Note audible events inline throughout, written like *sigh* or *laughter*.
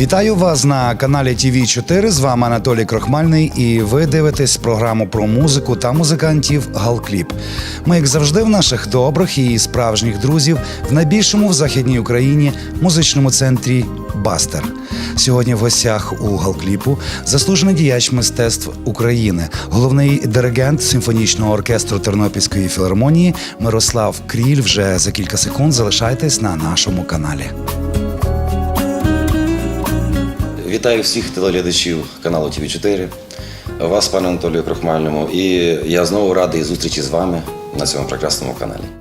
Вітаю вас на каналі tv 4 З вами Анатолій Крохмальний, і ви дивитесь програму про музику та музикантів Галкліп. Ми, як завжди, в наших добрих і справжніх друзів в найбільшому в західній Україні музичному центрі Бастер. Сьогодні в гостях у Галкліпу заслужений діяч мистецтв України, головний диригент симфонічного оркестру Тернопільської філармонії Мирослав Кріль. Вже за кілька секунд залишайтесь на нашому каналі. Вітаю всіх телеглядачів каналу ТВ4, вас, пане Анатолію Крохмальному, і я знову радий зустрічі з вами на цьому прекрасному каналі.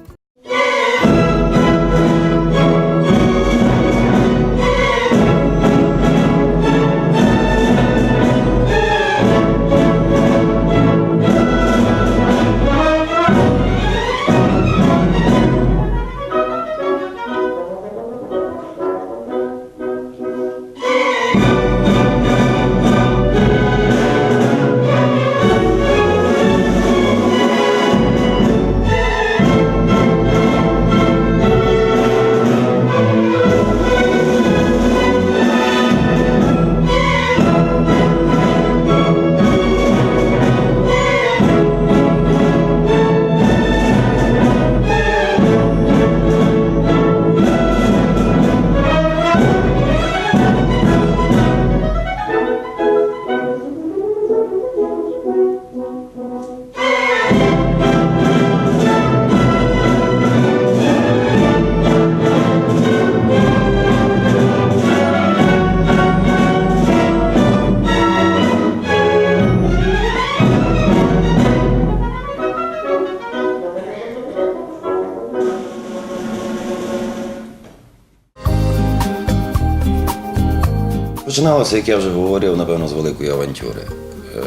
Починалося, як я вже говорив, напевно, з великої авантюри. Е,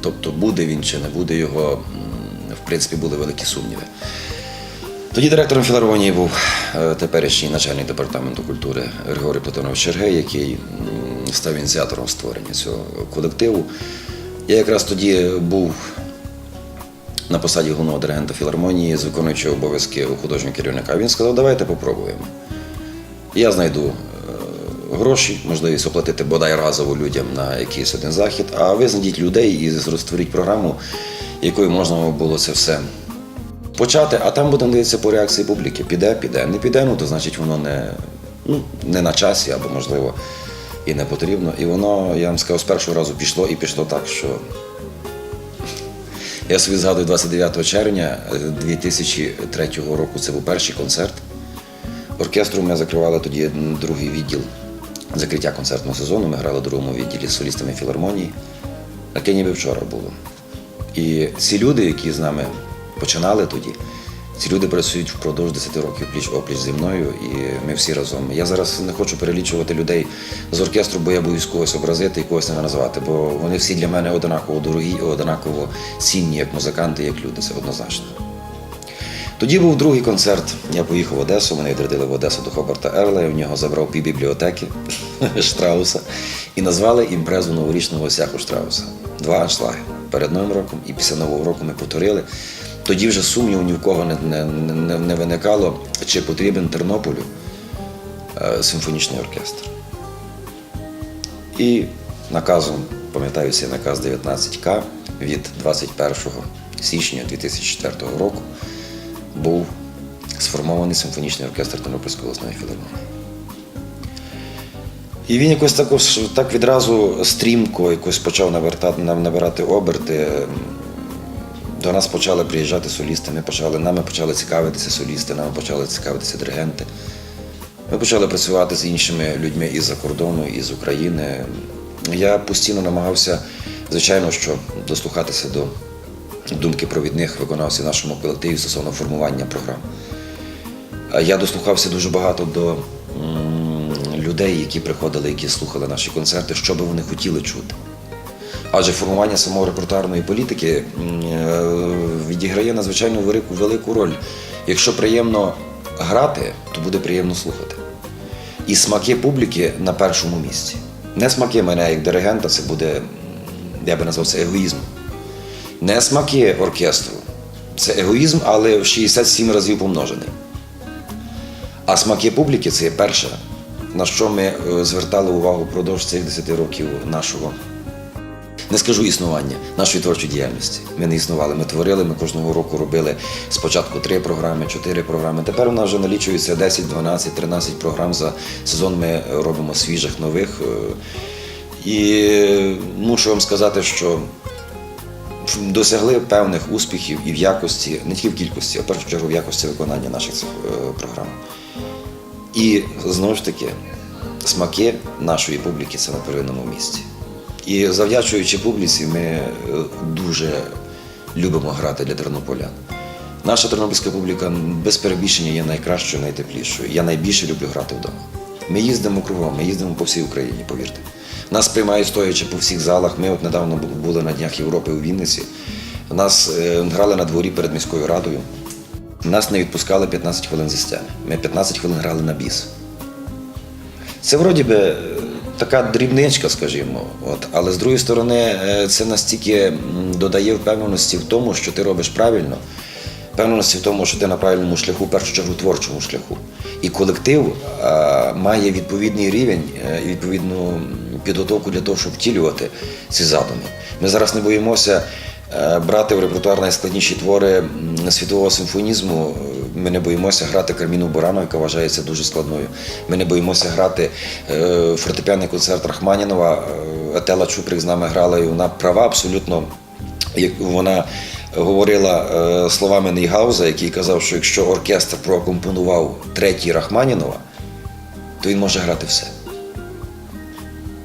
Тобто, буде він чи не буде його, в принципі, були великі сумніви. Тоді директором філармонії був е, теперішній начальник департаменту культури Григорій Платонович Чергей, який став ініціатором створення цього колективу. Я якраз тоді був на посаді головного диригента філармонії з виконуючого обов'язки художнього керівника. Він сказав, давайте попробуємо. Я знайду гроші, можливість оплатити бодай разово людям на якийсь один захід, а ви знайдіть людей і створіть програму, якою можна було це все почати, а там будемо дивитися по реакції публіки. Піде, піде, не піде, ну то значить воно не, ну, не на часі або можливо і не потрібно. І воно, я вам сказав, з першого разу пішло і пішло так, що я собі згадую 29 червня 2003 року. Це був перший концерт. Оркестру ми закривали тоді другий відділ закриття концертного сезону. Ми грали в другому відділі з солістами філармонії. Таке ніби вчора було. І ці люди, які з нами починали тоді, ці люди працюють впродовж 10 років пліч опліч зі мною, і ми всі разом. Я зараз не хочу перелічувати людей з оркестру, бо я боюсь когось образити і когось не назвати, бо вони всі для мене однаково дорогі і однаково цінні, як музиканти, як люди. Це однозначно. Тоді був другий концерт. Я поїхав в Одесу, мене відрядили в Одесу до Хобарта Ерла, я в нього забрав пів бібліотеки *laughs* Штрауса і назвали імпрезу новорічного сяху Штрауса. Два аншлаги перед Новим роком і після Нового року ми повторили. Тоді вже сумніву ні в кого не, не, не, не виникало, чи потрібен Тернополю е, симфонічний оркестр. І наказом, пам'ятаю цей наказ 19К від 21 січня 2004 року був сформований симфонічний оркестр Тернопільської обласної філармонії. І він якось також так відразу стрімко якось почав навертати, набирати оберти. До нас почали приїжджати солісти, ми почали, нами почали цікавитися солісти, нами почали цікавитися диригенти. Ми почали працювати з іншими людьми із-за кордону, із України. Я постійно намагався, звичайно, що дослухатися до думки провідних виконавців нашому колективі стосовно формування програм. Я дослухався дуже багато до людей, які приходили, які слухали наші концерти, що би вони хотіли чути. Адже формування самого репертуарної політики е, відіграє надзвичайно велику, роль. Якщо приємно грати, то буде приємно слухати. І смаки публіки на першому місці. Не смаки мене як диригента, це буде, я би назвав це егоїзм. Не смаки оркестру. Це егоїзм, але в 67 разів помножений. А смаки публіки це є перша на що ми е, звертали увагу впродовж цих 10 років нашого. Не скажу існування нашої творчої діяльності. Ми не існували. Ми творили. Ми кожного року робили спочатку три програми, чотири програми. Тепер у нас вже налічується 10, 12, 13 програм за сезон. Ми робимо свіжих нових. Е, І мушу вам сказати, що досягли певних успіхів і в якості, не тільки в кількості, а в першу чергу в якості виконання наших цих е, програм. І знову ж таки, смаки нашої публіки це на первинному місці. І завдячуючи публіці, ми е, дуже любимо грати для тернополян. Наша тернопільська публіка без перебільшення є найкращою, найтеплішою. Я найбільше люблю грати вдома. Ми їздимо кругом, ми їздимо по всій Україні, повірте. Нас приймають стоячи по всіх залах. Ми от недавно були на Днях Європи у Вінниці. Нас е, грали на дворі перед міською радою. Нас не відпускали 15 хвилин зі сцени. Ми 15 хвилин грали на біс. Це вроді би е, така дрібничка, скажімо. От. Але з другої сторони, е, це настільки додає впевненості в тому, що ти робиш правильно, впевненості в тому, що ти на правильному шляху, в першу чергу творчому шляху. І колектив е, має відповідний рівень відповідну підготовку для того, щоб втілювати ці задуми. Ми зараз не боїмося е, брати в репертуар найскладніші твори світового симфонізму. Ми не боїмося грати Карміну Бурану, яка вважається дуже складною. Ми не боїмося грати е, фортепіанний концерт Рахманінова. Етела Чуприк з нами грала, і вона права абсолютно. Вона говорила е, словами Нейгауза, який казав, що якщо оркестр проакомпонував третій Рахманінова, то він може грати все.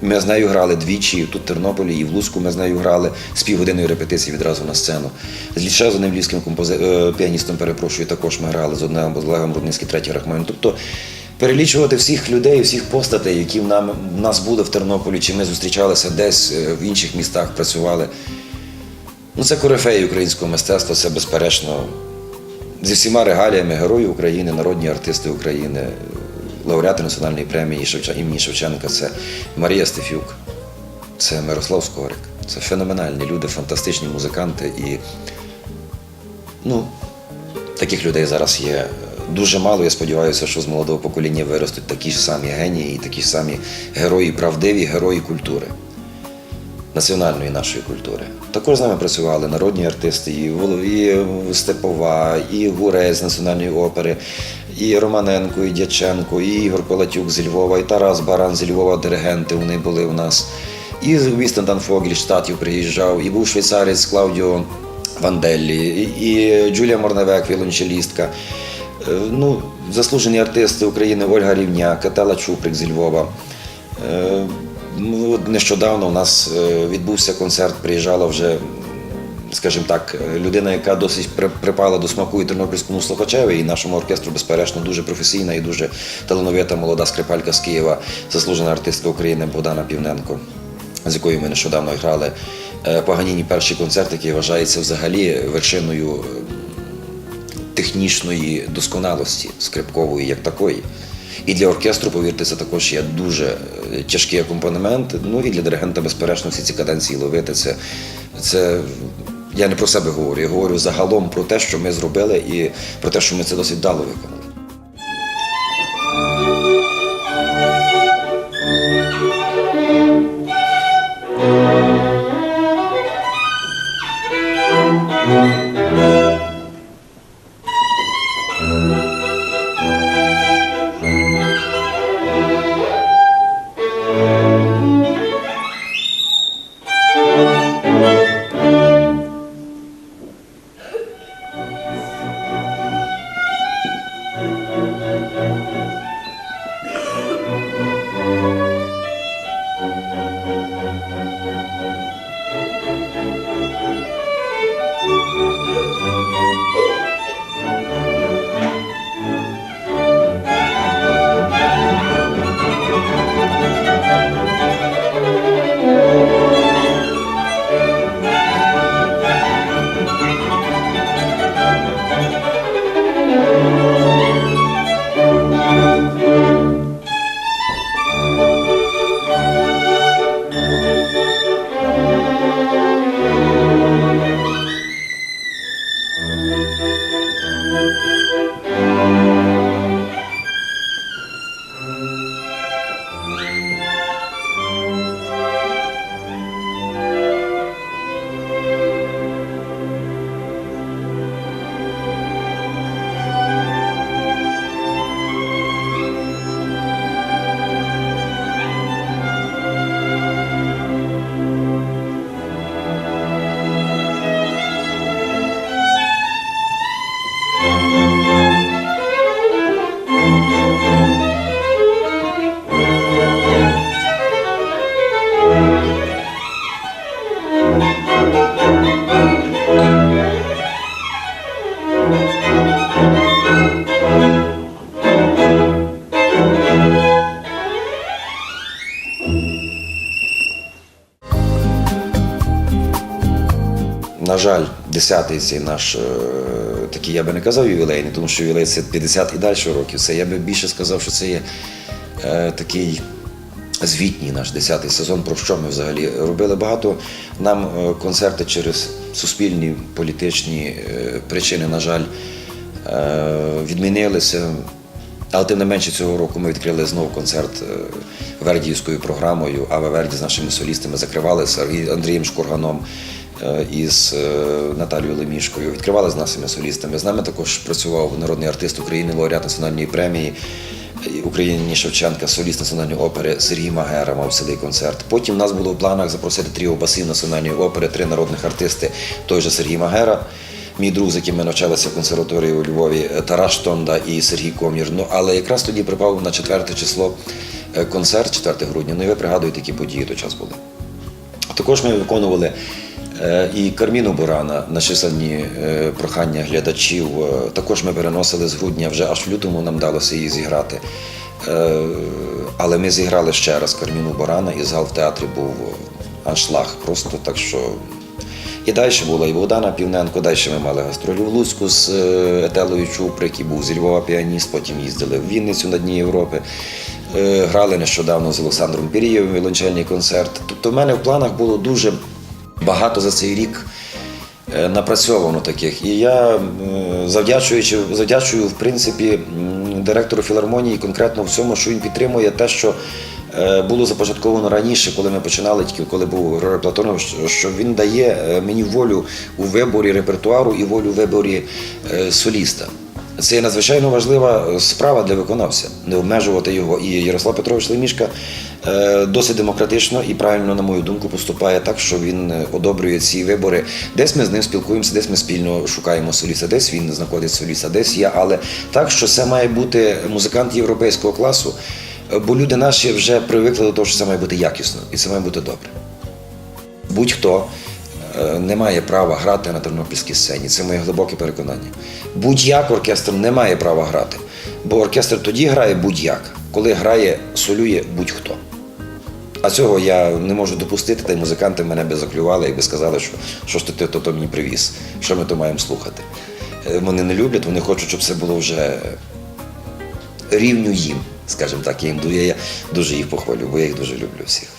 Ми з нею грали двічі, тут в Тернополі і в Луцьку ми з нею грали з півгодинної репетиції відразу на сцену. З ще з одним львівським компози... е, піаністом, перепрошую, також ми грали з одним з Олегом Рудницьким, третій Рахманін. Тобто перелічувати всіх людей, всіх постатей, які в, нам, в нас були в Тернополі, чи ми зустрічалися десь е, в інших містах, працювали. Ну, це корифеї українського мистецтва, це безперечно зі всіма регаліями Герої України, народні артисти України, лауреати національної премії Шевча- імені Шевченка. Це Марія Стефюк, це Мирослав Скорик. Це феноменальні люди, фантастичні музиканти. І ну, таких людей зараз є дуже мало. Я сподіваюся, що з молодого покоління виростуть такі ж самі генії і такі ж самі герої, правдиві герої культури національної нашої культури. Також з нами працювали народні артисти, і, Степова, і Гурець з національної опери, і Романенко, і Дяченко, і Ігор Колатюк з Львова, і Тарас Баран з Львова, диригенти вони були у нас. І Вістен Данфогіль Штатів приїжджав, і був швейцарець Клаудіо Ванделлі, і, Джулія Морневек, віолончелістка. Е, Ну, заслужені артисти України Ольга Рівняк, Етела Чуприк з Львова. Е, ну, Нещодавно у нас е, відбувся концерт, приїжджала вже, скажімо так, е, людина, яка досить при- припала до смаку і тернопільському слухачеві, і нашому оркестру, безперечно, дуже професійна і дуже талановита молода скрипалька з Києва, заслужена артистка України Богдана Півненко, з якою ми нещодавно грали. Е, Паганіні перший концерт, який вважається взагалі вершиною е, технічної досконалості скрипкової як такої. І для оркестру, повірте, це також є дуже тяжкий акомпанемент. Ну і для диригента, безперечно, всі ці каденції ловити. Це, це я не про себе говорю, я говорю загалом про те, що ми зробили, і про те, що ми це досить вдало виконали. Жаль, 10-й цей наш е, такий, я би не казав ювілейний, тому що ювілей це 50 і далі років. Це я би більше сказав, що це є е, такий звітній наш 10-й сезон. Про що ми взагалі робили багато нам е, концерти через суспільні політичні причини, на жаль, відмінилися. Але тим не менше цього року ми відкрили знову концерт вердіївською програмою Аве Верді з нашими солістами. Закривали з Андрієм Шкурганом е, і з е, Наталією Лемішкою. Відкривали з нашими солістами. З нами також працював народний артист України, лауреат національної премії. е, Україні Шевченка, соліст національної опери Сергій Магера мав цілий концерт. Потім в нас було в планах запросити тріо басів національної опери, три народних артисти, той же Сергій Магера, мій друг, з яким ми навчалися в консерваторії у Львові, Тарас Штонда і Сергій Комір. Ну але якраз тоді припав на 4 число концерт, 4 грудня. Ну і ви пригадуєте, які події той час були. Також ми виконували і Карміну Бурана на численні е, прохання глядачів. Е, Також ми переносили з грудня, вже аж в лютому нам вдалося її зіграти. Е, Але ми зіграли ще раз Карміну Бурана, і зал в театрі був аншлаг. Просто так що. І далі була і Богдана Півненко, далі ми мали гастролі в Луцьку з е, Етелою Чуприк, і був зі Львова піаніст, потім їздили в Вінницю на Дні Європи. Е, Грали нещодавно з Олександром Пірієвим віолончельний концерт. Тобто в мене в планах було дуже багато за цей рік е, напрацьовано таких. І я е, завдячуючи, завдячую, в принципі, директору філармонії конкретно в цьому, що він підтримує те, що е, було започатковано раніше, коли ми починали, тільки коли був Григорій Платонов, що- він дає мені волю у виборі репертуару і волю у виборі соліста. Це є надзвичайно важлива справа для виконавця, не обмежувати його. І Ярослав Петрович Лемішка е, досить демократично і правильно, на мою думку, поступає так, що він е, одобрює ці вибори. Десь ми з ним спілкуємося, десь ми спільно шукаємо соліста, десь він знаходить соліста, десь я. Але так, що це має бути музикант європейського класу, е, бо люди наші вже привикли до того, що це має бути якісно і це має бути добре. Будь-хто е, не має права грати на тернопільській сцені. Це моє глибоке переконання. Будь-як оркестр не має права грати. Бо оркестр тоді грає будь-як, коли грає, солює будь-хто. А цього я не можу допустити, та й музиканти мене би заклювали і би сказали, що що ж ти то, то мені привіз, що ми то маємо слухати. Е, Вони не люблять, вони хочуть, щоб це було вже рівню їм, скажімо так. Я їм я дуже їх похвалю, бо я їх дуже люблю всіх.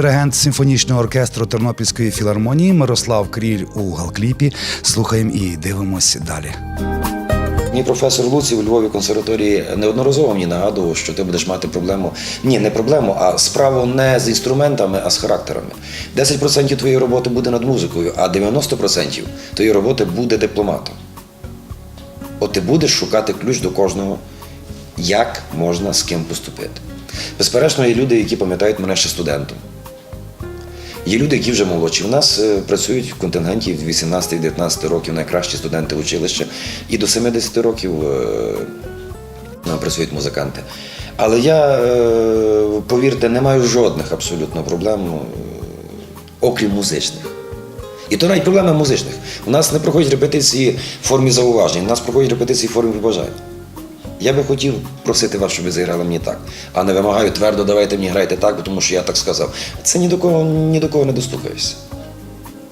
Диригент симфонічного оркестру Тернопільської філармонії Мирослав Кріль у галкліпі. Слухаємо і дивимось далі. Мій професор Луці у Львові консерваторії неодноразово мені нагадував, що ти будеш мати проблему. Ні, не проблему, а справу не з інструментами, а з характерами. 10% твоєї роботи буде над музикою, а 90% твоєї роботи буде дипломатом. От ти будеш шукати ключ до кожного, як можна з ким поступити. Безперечно, є люди, які пам'ятають мене ще студентом. Є люди, які вже молодші. У нас е, працюють в контингенті від 18-19 років найкращі студенти училища, і до 70 років е, працюють музиканти. Але я, е, повірте, не маю жодних абсолютно проблем, окрім музичних. І то навіть проблеми музичних. У нас не проходять репетиції в формі зауважень, у нас проходять репетиції в формі побажань. Я би хотів просити вас, щоб ви зіграли мені так, а не вимагаю твердо, давайте мені грайте так, тому що я так сказав. Це ні до кого ні до кого не достукаєшся.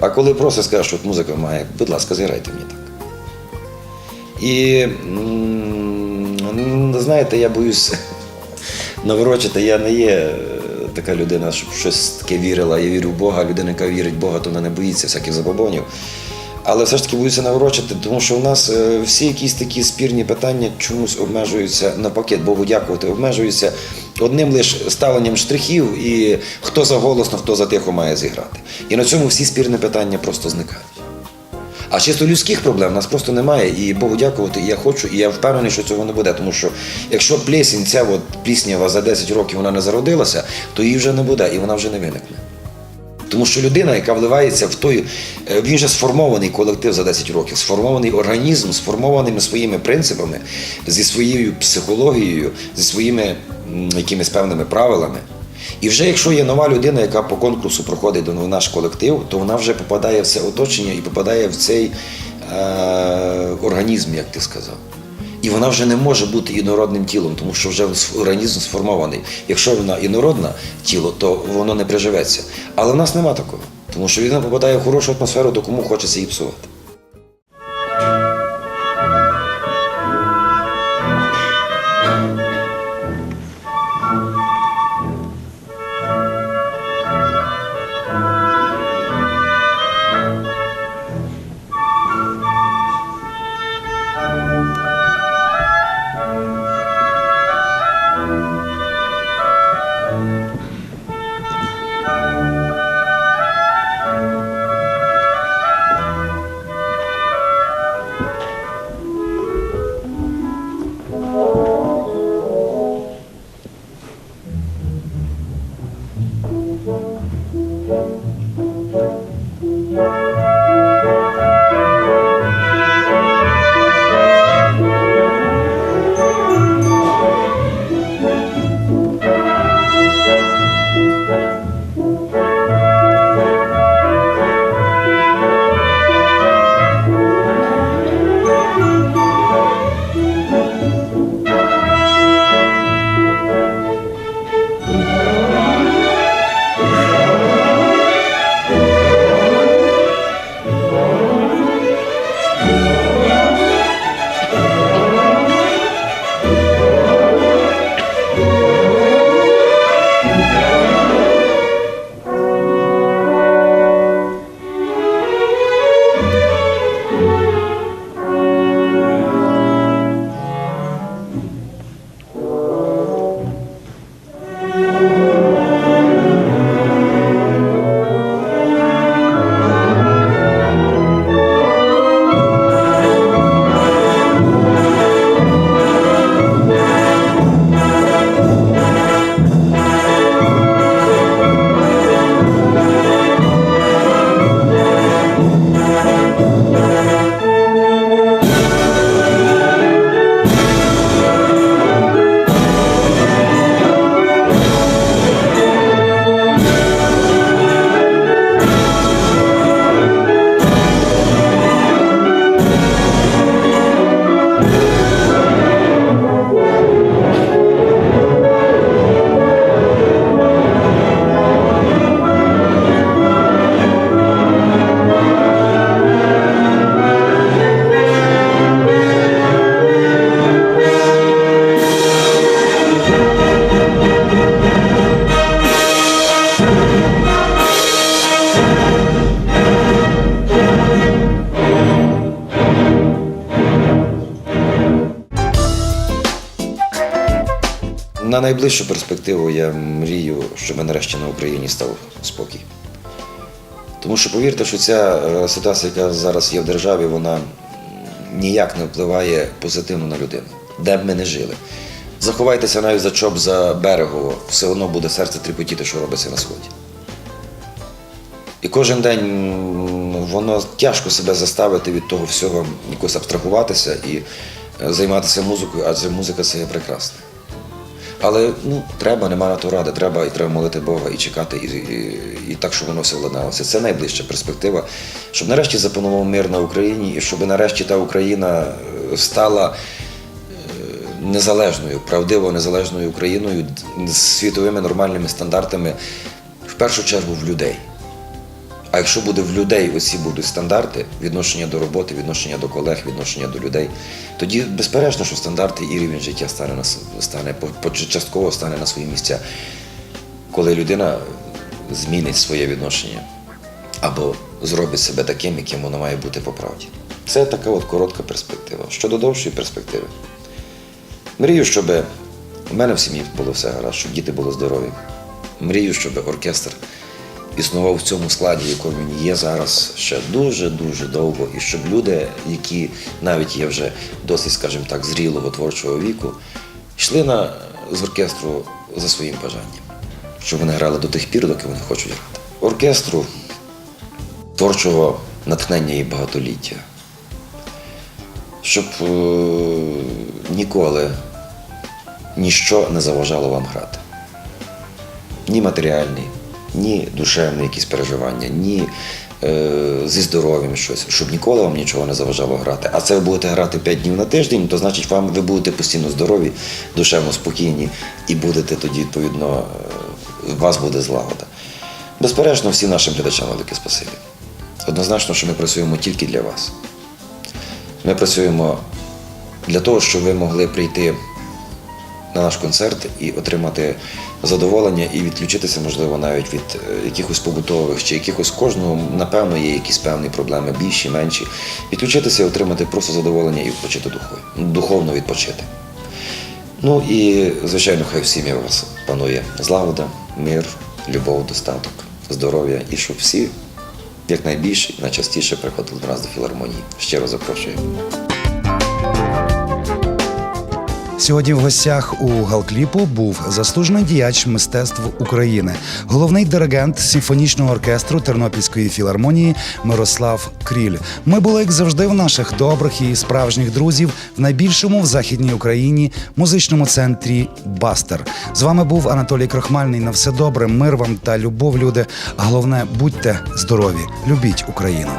А коли просить, скажеш, що музика має, будь ласка, зіграйте мені так. І знаєте, я боюсь *laughs* наворочити, я не є е, така людина, щоб щось таке вірила. Я вірю в Бога, людина, яка вірить в Бога, то вона не боїться всяких забобонів. Але все ж таки боюся наворочити, тому що у нас е, всі якісь такі спірні питання чомусь обмежуються навпаки, Богу дякувати, обмежуються одним лише ставленням штрихів, і хто заголосно, хто затихо має зіграти. І на цьому всі спірні питання просто зникають. А чисто людських проблем у нас просто немає. І Богу дякувати, і я хочу, і я впевнений, що цього не буде. Тому що якщо плесінь, ця от пліснява за 10 років вона не зародилася, то її вже не буде і вона вже не виникне. Тому що людина, яка вливається в той, е, він же сформований колектив за 10 років, сформований організм, сформованими своїми принципами, зі своєю психологією, зі своїми якимись певними правилами. І вже якщо є нова людина, яка по конкурсу проходить до наш колектив, то вона вже попадає в це оточення і попадає в цей е, організм, як ти сказав. І вона вже не може бути інородним тілом, тому що вже організм сформований. Якщо вона інородна тіло, то воно не приживеться. Але в нас нема такого, тому що він попадає в хорошу атмосферу, до кому хочеться її псувати. Найближчу перспективу я мрію, щоб нарешті на Україні став спокій. Тому що повірте, що ця е, ситуація, яка зараз є в державі, вона ніяк не впливає позитивно на людину, де б ми не жили. Заховайтеся навіть за чоп за берегово, все одно буде серце тріпотіти, що робиться на сході. І кожен день воно тяжко себе заставити від того всього, якось абстрагуватися і е, займатися музикою, адже музика це є прекрасна. Але ну, треба, нема на то ради, треба і треба молити Бога і чекати, і, і, і так, щоб воно все владналося. Це найближча перспектива, щоб нарешті запанував мир на Україні, і щоб нарешті та Україна е, стала е, незалежною, правдиво незалежною Україною з світовими нормальними стандартами, в першу чергу в людей. А якщо буде в людей оці будуть стандарти відношення до роботи, відношення до колег, відношення до людей, тоді безперечно, що стандарти і рівень життя стане на стане частково стане на свої місця, коли людина змінить своє відношення або зробить себе таким, яким воно має бути по правді. Це така от коротка перспектива. Щодо довшої перспективи, мрію, щоб у мене в сім'ї було все гаразд, щоб діти були здорові. Мрію, щоб оркестр існував в цьому складі, якому він є зараз ще дуже-дуже довго, і щоб люди, які навіть є вже досить, скажімо так, зрілого творчого віку, йшли на, з оркестру за своїм бажанням, щоб вони грали до тих пір, доки вони хочуть грати. Оркестру творчого натхнення і багатоліття. Щоб е, ніколи ніщо не заважало вам грати ні матеріальні, ні душевні якісь переживання, ні е, зі здоров'ям щось, щоб ніколи вам нічого не заважало грати. А це ви будете грати 5 днів на тиждень, то значить вам ви будете постійно здорові, душевно спокійні і будете тоді, відповідно, е, у вас буде злагода. Безперечно, всім нашим глядачам велике спасибі. Однозначно, що ми працюємо тільки для вас. Ми працюємо для того, щоб ви могли прийти на наш концерт і отримати задоволення і відключитися, можливо, навіть від е, якихось побутових чи якихось кожного, напевно, є якісь певні проблеми, більші, менші. Відключитися і отримати просто задоволення і відпочити духовно, духовно відпочити. Ну і, звичайно, хай в сім'ї у вас панує злагода, мир, любов, достаток, здоров'я і щоб всі якнайбільше і найчастіше приходили до нас до філармонії. Щиро запрошуємо. Сьогодні в гостях у Галкліпу був заслужений діяч мистецтв України, головний диригент симфонічного оркестру Тернопільської філармонії Мирослав Кріль. Ми були, як завжди, в наших добрих і справжніх друзів в найбільшому в західній Україні музичному центрі Бастер. З вами був Анатолій Крохмальний. На все добре, мир вам та любов, люди. Головне, будьте здорові, любіть Україну.